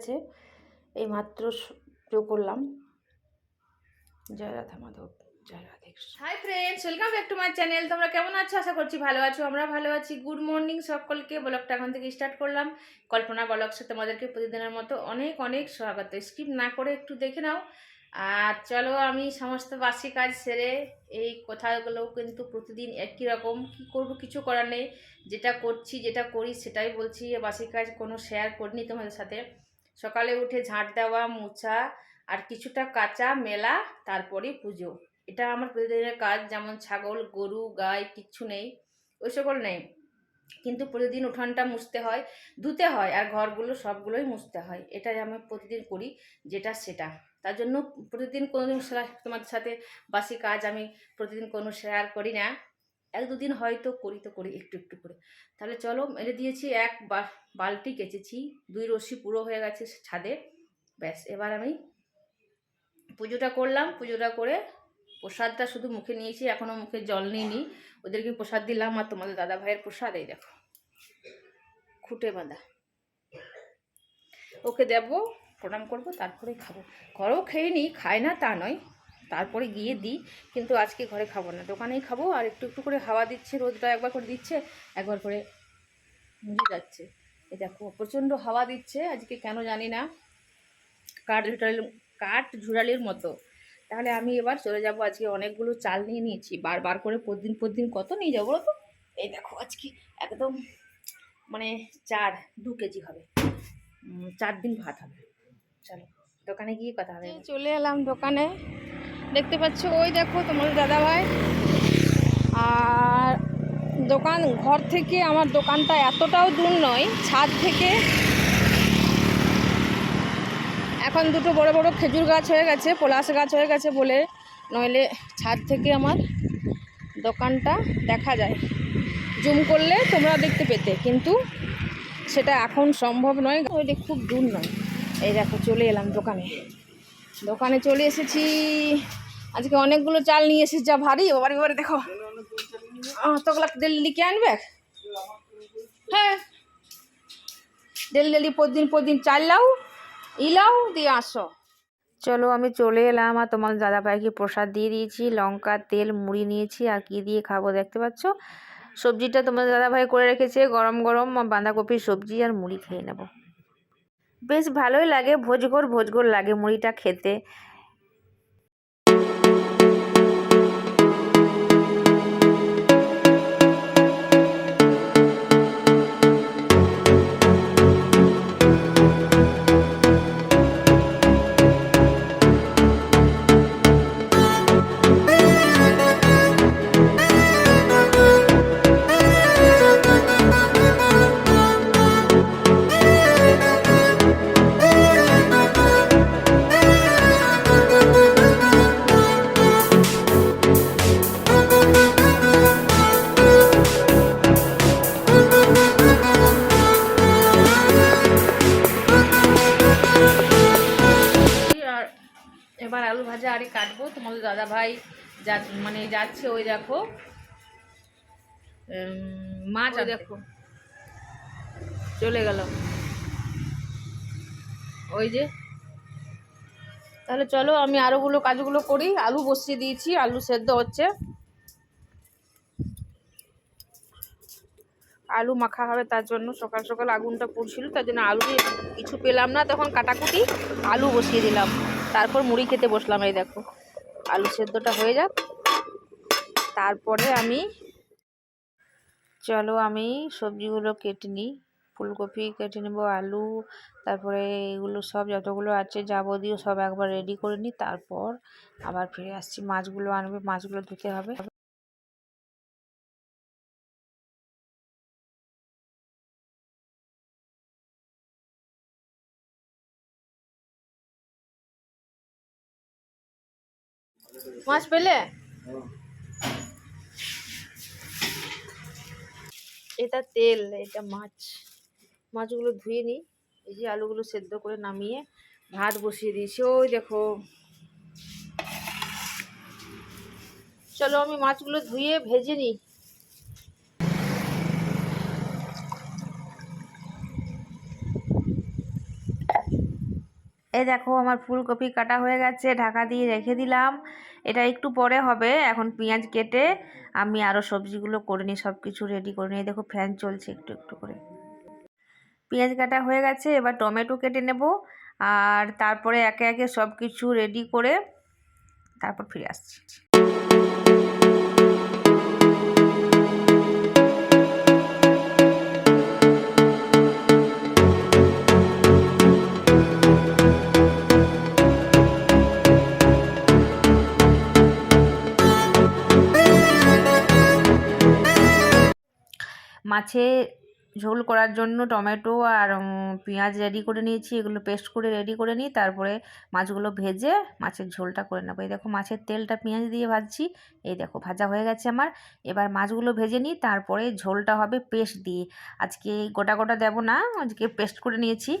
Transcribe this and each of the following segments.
গেছে এই মাত্র পুজো করলাম। Jai Radha Madhav hi friends welcome back to my channel তোমরা কেমন আছো? আশা করছি ভালো আছো, আমরা ভালো আছি। গুড মর্নিং সকলকে। ব্লগটা এখন থেকে স্টার্ট করলাম। কল্পনা ব্লগ সাথে তোমাদেরকে প্রতিদিনের মতো অনেক অনেক স্বাগত। স্কিপ না করে একটু দেখে নাও। আর চলো আমি সমস্ত বাসি কাজ সেরে এই কথাগুলো কিন্তু প্রতিদিন একই রকম। কি করব কিছু করার নেই। যেটা করছি, যেটা করি সেটাই বলছি। বাসি কাজ কোনো শেয়ার করিনি তোমাদের সাথে। সকালে উঠে ঝাঁট দেওয়া, মোছা আর কিছুটা কাঁচা মেলা, তারপরে পুজো। এটা আমার প্রতিদিনের কাজ, যেমন ছাগল, গরু, গাই, কিচ্ছু নেই, ওই সকল নেই। কিন্তু প্রতিদিন উঠানটা মুছতে হয়, ধুতে হয় আর ঘরগুলো সবগুলোই মুছতে হয়। এটাই আমি প্রতিদিন করি, যেটা সেটা। তার জন্য প্রতিদিন কোনো তোমাদের সাথে বাসি কাজ আমি প্রতিদিন কোনো শেয়ার করি না। এক দুদিন হয়তো করি তো করি একটু একটু করে। তাহলে চলো মেরে দিয়েছি এক বালতি কেচেছি, দুই রশ্মি পুরো হয়ে গেছে ছাদে। ব্যাস, এবার আমি পুজোটা করলাম। পুজোটা করে প্রসাদটা শুধু মুখে নিয়েছি এখনও মুখে জল নিইনি। ওদেরকে প্রসাদ দিলাম আর তোমাদের দাদা ভাইয়ের প্রসাদ, এই দেখো। খুঁটে বাঁধা। ওকে দেবো, প্রণাম করব তারপরে খাব। ঘরেও খেয়ে নিই খায় না তা নয়। তারপরে গিয়ে দিই, কিন্তু আজকে ঘরে খাব না। দোকানেই খাব, আর একটু একটু করে হাওয়া দিচ্ছে, রোদটা একবার করে দিচ্ছে, একবার করে যাচ্ছে এই দেখো, প্রচণ্ড হাওয়া দিচ্ছে, আজকে কেন জানি না, কাঠ ঝুড়ালির কাঠ ঝুড়ালির মতো। তাহলে আমি এবার চলে যাব, আজকে অনেকগুলো চাল নিয়ে নিয়েছি, বারবার করে প্রতিদিন প্রতিদিন কত নিয়ে যাব তো? এই দেখো, আজকে একদম মানে চার, দু কেজি হবে। চার দিন ভাত হবে। চলো, দোকানে গিয়ে কথা হবে। চলে এলাম দোকানে। দেখতে পাচ্ছ, ওই দেখো তোমার দাদা ভাই আর দোকান, ঘর থেকে আমার দোকানটা এতটাও দূর নয়, ছাদ থেকে। এখন দুটো বড় বড় খেজুর গাছ হয়ে গেছে, পলাশ গাছ হয়ে গেছে বলে, নইলে ছাদ থেকে আমার দোকানটা দেখা যায়। জুম করলে তোমরা দেখতে পেতে, কিন্তু সেটা এখন সম্ভব নয় ওইটা খুব দূর নয়। এই দেখো, চলে এলাম দোকানে। দোকানে চলে এসেছি। আজকে অনেকগুলো চাল নিয়ে এসেছি যা ভারী। বাবার এবারে দেখো। অতগুলো ডেলি কে আনবে? হ্যাঁ। ডেলি ডেলি প্রতিদিন প্রতিদিন চাল লাও ইলাও দিয়ে আসো। চলো, আমি চলে এলাম, আর তোমার দাদা ভাইকে প্রসাদ দিয়ে দিয়েছি। লঙ্কা, তেল, মুড়ি নিয়েছি, আর কি দিয়ে খাব দেখতে পাচ্ছ? সবজিটা তোমার দাদা ভাই করে রেখেছে, গরম গরম বাঁধাকপির সবজি আর মুড়ি খেয়ে নেব। বেশ ভালোই লাগে ভোজগোর ভোজগোর লাগে মুড়িটা খেতে। ভাজা আরে কাটবো। তোমাদের দাদা ভাই যা মানে যাচ্ছে ওই দেখো। মাছ দেখো। চলে গেল। ওই যে। তাহলে চলো আমি আরোগুলো কাজগুলো করি। আলু বসিয়ে দিয়েছি আলু সেদ্ধ হচ্ছে। আলু মাখা হবে তার জন্য। সকাল সকাল আগুনটা পুড়ছিল তার জন্য আলু কিছু পেলাম না। তখন কাটাকুটি আলু বসিয়ে দিলাম। তারপর মুড়ি খেতে বসলাম, এই দেখো। আলু সেদ্ধটা হয়ে যাক। তারপরে আমি, চলো আমি সবজিগুলো কেটে নিই। ফুলকপি কেটে নেব, আলু, তারপরে এগুলো সব যতগুলো আছে যাবতীয় সব একবার রেডি করে নিই। তারপর আবার ফিরে আসছি। মাছগুলো আনবে, মাছগুলো ধুতে হবে। মাছ পেলে? এটা তেল, এটা মাছ। মাছগুলো ধুয়ে নিই। এই যে আলুগুলো সেদ্ধ করে নামিয়ে ভাত বসিয়ে দিয়েছি। ওই দেখো। চলো আমি মাছগুলো ধুয়ে ভেজে নিই। এই দেখো, আমার ফুলকপি কাটা হয়ে গেছে। ঢাকা দিয়ে রেখে দিলাম। এটা একটু পরে হবে। এখন পেঁয়াজ কেটে আমি আরও সবজিগুলো করে নিই সব কিছু রেডি করে নিই। দেখো ফ্যান চলছে একটু একটু করে। পেঁয়াজ কাটা হয়ে গেছে, এবার টমেটো কেটে নেব। আর তারপরে একে একে সব কিছু রেডি করে তারপর ফিরে আসছি। মাছে ঝোল করার জন্য টমেটো আর পেঁয়াজ রেডি করে নিয়েছি। এগুলো পেস্ট করে রেডি করে নিই তারপরে মাছগুলো ভেজে মাছের ঝোলটা করে নেব। এই দেখো মাছের তেলটা পেঁয়াজ দিয়ে ভাজছি। এই দেখো ভাজা হয়ে গেছে আমার। এবার মাছগুলো ভেজে নিই, তারপরে ঝোলটা হবে পেস্ট দিয়ে। আজকে গোটা গোটা দেবো না, আজকে পেস্ট করে নিয়েছি।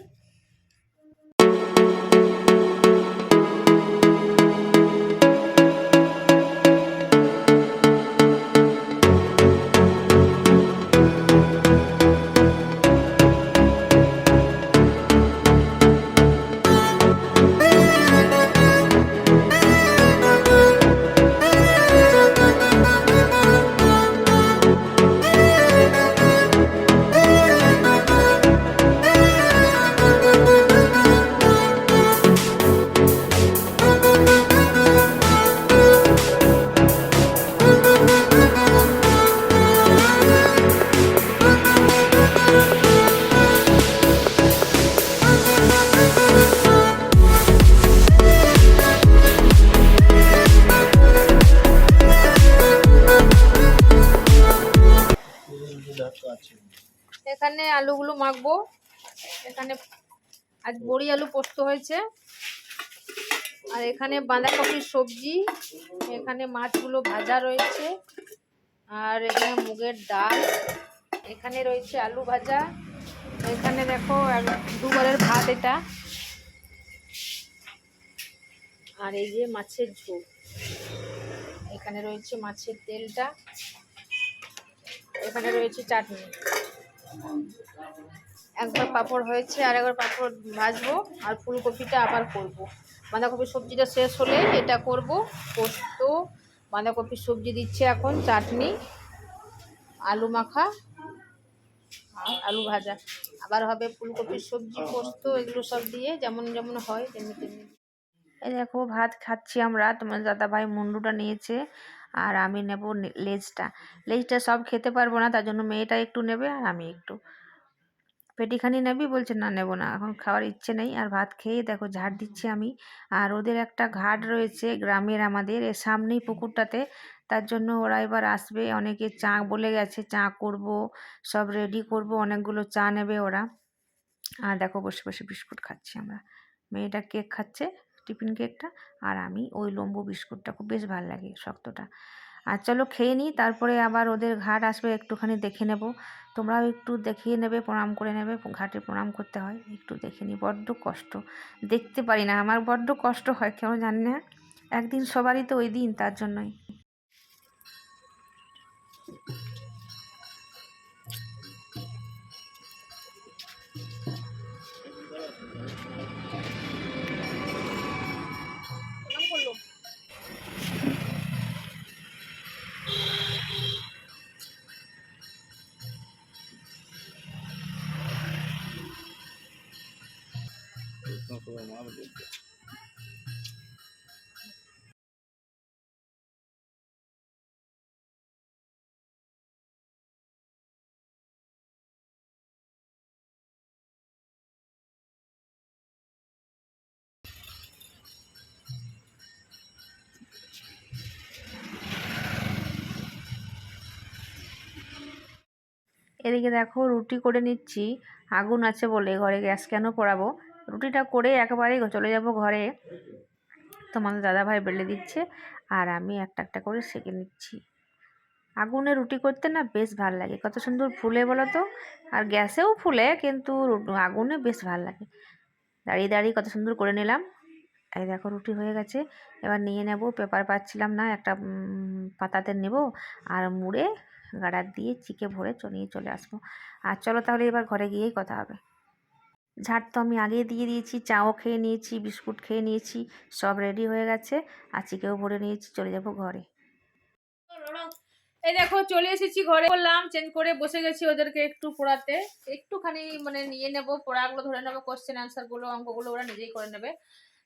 এখানে আলুগুলো মাখবো। এখানে আজ বড়ি আলু পোস্ত হয়েছে। আর এখানে বাঁধাকপির সবজি, এখানে মাছগুলো ভাজা রয়েছে। আর এখানে মুগের ডাল, এখানে রয়েছে আলু ভাজা। এখানে দেখো দুবারের ভাত এটা। আর এই যে মাছের ঝোল। এখানে রয়েছে মাছের তেলটা। এখানে রয়েছে চাটনি। একবার পাঁপড় হয়েছে আর একবার পাঁপড় ভাজবো আর ফুলকপিটা আবার করব। বাঁধাকপির সবজিটা শেষ হলে এটা করব, পোস্ত বাঁধাকপির সবজি দিচ্ছে এখন, চাটনি, আলু মাখা, আর আলু ভাজা। আবার হবে ফুলকপির সবজি, পোস্ত, এগুলো সব দিয়ে যেমন যেমন হয়, তেমনি তেমনি। এই দেখো, ভাত খাচ্ছি আমরা, তোমার দাদা ভাই মুন্ডুটা নিয়েছে। আর আমি নেব লেজটা। লেজটা সব খেতে পারব না, তার জন্য মেয়েটা একটু নেবে আর আমি একটু। পেটিখানি নেবি? বলছে, না, নেব না, এখন খাওয়ার ইচ্ছে নেই। আর ভাত খেয়ে দেখো ঝাড় দিচ্ছি আমি। আর ওদের একটা ঘাট রয়েছে গ্রামের আমাদের এর সামনেই পুকুরটাতে। তার জন্য ওরা এবার আসবে, অনেকে চা বলে গেছে, চা করব, সব রেডি করব, অনেকগুলো চা নেবে ওরা। আর দেখো বসে বসে বিস্কুট খাচ্ছি আমরা। মেয়েটা কেক খাচ্ছে। টিফিন কেকটা আর আমি ওই লম্বু বিস্কুটটা, খুব বেশ ভালো লাগে শক্তটা। আর চলো খেয়ে নিই তারপরে আবার ওদের ঘাট আসবে, একটুখানি দেখে নেব। তোমরাও একটু দেখিয়ে নেবে, প্রণাম করে নেবে, ঘাটে প্রণাম করতে হয়, একটু দেখে নিই বড্ড কষ্ট। দেখতে পারি না, আমার বড্ড কষ্ট হয়, কেন জানি না। একদিন সবারই তো ওই দিন, তার জন্যই। এদিকে দেখো রুটি করে নিচ্ছি। আগুন আছে বলে ঘরে গ্যাস কেন পোড়াবো? রুটিটা করে একেবারেই চলে যাব ঘরে। তোমাদের দাদাভাই বেলে দিচ্ছে আর আমি একটা একটা করে সেঁকে নিচ্ছি। আগুনে রুটি করতে না বেশ ভালো লাগে। কত সুন্দর ফুলে বলো তো। আর গ্যাসেও ফুলে কিন্তু আগুনে বেশ ভালো লাগে। দাঁড়িয়ে দাঁড়িয়ে কত সুন্দর করে নিলাম। এই দেখো রুটি হয়ে গেছে। এবার নিয়ে নেব। পেপার পাচ্ছিলাম না, একটা পাতাতে নেব আর মুড়ে গাড়ার দিয়ে চিকে ভরে চ- নিয়ে চলে আসব। আর চলো তাহলে এবার ঘরে গিয়েই কথা হবে। ঝাড় তো আমি আগেই দিয়ে দিয়েছি, চাও খেয়ে নিয়েছি, বিস্কুট খেয়ে নিয়েছি, সব রেডি হয়ে গেছে। আচিকেও ভরে নিয়েছি, চলে যাব ঘরে। এই দেখো, চলে এসেছি ঘরে। করলাম চেঞ্জ করে বসে গেছি ওদেরকে একটু পড়াতে। একটুখানি মানে নিয়ে নেব, পড়াগুলো ধরে নেব কোশ্চেন অ্যান্সারগুলো, অঙ্কগুলো ওরা নিজেই করে নেবে।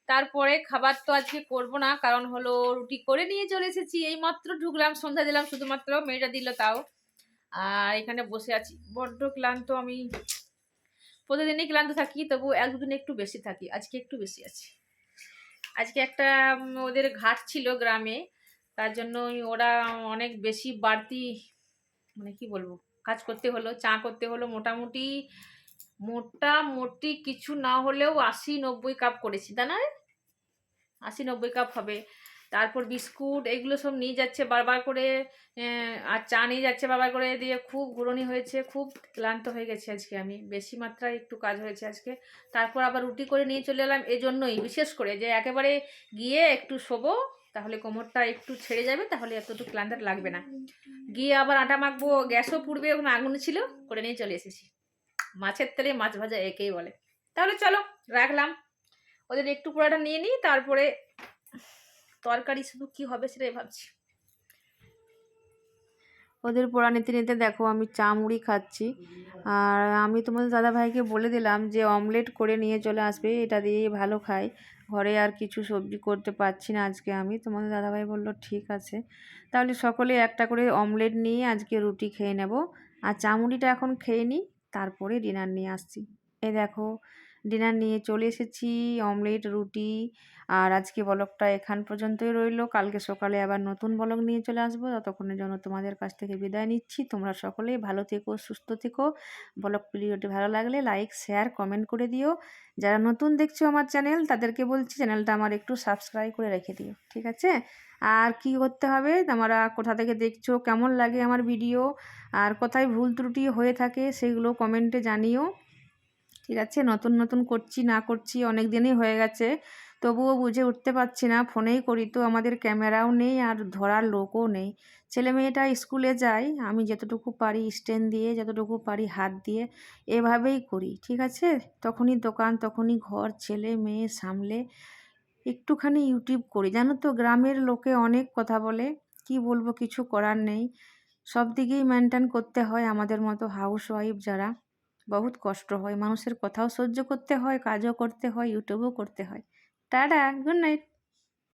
তারপরে খাবার তো আজকে করব না, কারণ হলো রুটি করে নিয়ে চলে এসেছি। এই মাত্র ঢুকলাম, সন্ধ্যা দিলাম, শুধুমাত্র মেয়েটা দিল তাও। আর এখানে বসে আছি। বড্ড ক্লান্ত আমি। প্রতিদিনই ক্লান্ত থাকি তবু এক দুদিন একটু বেশি থাকি, আজকে একটু বেশি আছি। আজকে একটা ওদের ঘাট ছিল গ্রামে, তার জন্য ওরা অনেক বেশি বাড়তি মানে কি বলব, কাজ করতে হলো, চা করতে হলো, মোটামুটি মোটামুটি কিছু না হলেও আশি নব্বই কাপ করেছি তা না আশি নব্বই কাপ হবে। তারপর বিস্কুট এগুলো সব নিয়ে যাচ্ছে, বারবার করে আর চা নিয়ে যাচ্ছে, বারবার করে দিয়ে খুব ঘুরনি হয়েছে, খুব ক্লান্ত হয়ে গেছে আজকে আমি। বেশি মাত্রায় একটু কাজ হয়েছে আজকে। তারপর আবার রুটি করে নিয়ে চলে এলাম এজন্যই, বিশেষ করে যে একেবারে গিয়ে একটু শোবো, তাহলে কোমরটা একটু ছেড়ে যাবে, তাহলে এতটুকু ক্লান্ত লাগবে না। গিয়ে আবার আটা মাখবো, গ্যাসও পুড়বে, ওখানে আগুন ছিল, করে নিয়ে চলে এসেছি। মাছের তেলে মাছ ভাজা একেই বলে। তাহলে চলো, রাখলাম। ওদের একটু পোড়াটা নিয়ে নিই, তারপরে তরকারি শুধু কি হবে সেটাই ভাবছি। ওদের পোড়া নিতে নিতে দেখো আমি চা মুড়ি খাচ্ছি। আর আমি তোমাদের দাদা ভাইকে বলে দিলাম যে অমলেট করে নিয়ে চলে আসবে, এটা দিয়েই ভালো খাই ঘরে আর কিছু সবজি করতে পারছি না আজকে আমি। তোমাদের দাদাভাই বলল, ঠিক আছে। তাহলে সকলে একটা করে অমলেট নিয়ে আজকে রুটি খেয়ে নেব। আর চা মুড়িটা এখন খেয়ে নিই তারপরে ডিনার নিয়ে আসছি। এই দেখো ডিনার নিয়ে চলে এসেছি, অমলেট, রুটি আর আজকে ব্লগটা এখান পর্যন্তই রইল। কালকে সকালে আবার নতুন ব্লগ নিয়ে চলে আসব। ততক্ষণের জন্য তোমাদের কাছ থেকে বিদায় নিচ্ছি। তোমরা সকলেই ভালো থেকো, সুস্থ থেকো। ব্লগ ভিডিওটি ভালো লাগলে লাইক, শেয়ার, কমেন্ট করে দিও। যারা নতুন দেখছ আমার চ্যানেল, তাদেরকে বলছি চ্যানেলটা আমার একটু সাবস্ক্রাইব করে রেখে দিও, ঠিক আছে? আর কি করতে হবে? তোমরা কোথা থেকে দেখছ? কেমন লাগে আমার ভিডিও? আর কোথায় ভুল ত্রুটি হয়ে থাকে? সেগুলো কমেন্টে জানিও। ঠিক আছে? নতুন নতুন করছি, না করছি অনেক দিনই হয়ে গেছে। তবুও বুঝে উঠতে পারছি না, ফোনেই করি তো, আমাদের ক্যামেরাও নেই আর ধরার লোকও নেই। ছেলে মেয়েটা স্কুলে যায়, আমি যতটুকু পারি স্ট্যান্ড দিয়ে, যতটুকু পারি হাত দিয়ে, এভাবেই করি, ঠিক আছে? তখনই দোকান, তখনই ঘর, ছেলে মেয়ে সামলে একটুখানি ইউটিউব করি। জানো তো, গ্রামের লোকে অনেক কথা বলে, কি বলব, কিছু করার নেই। সব দিকেই মেনটেন করতে হয় আমাদের মতো হাউস ওয়াইফ যারা। বহুত কষ্ট হয়। মানুষের কথাও সহ্য করতে হয়, কাজও করতে হয় ইউটিউবও করতে হয়। Tata good night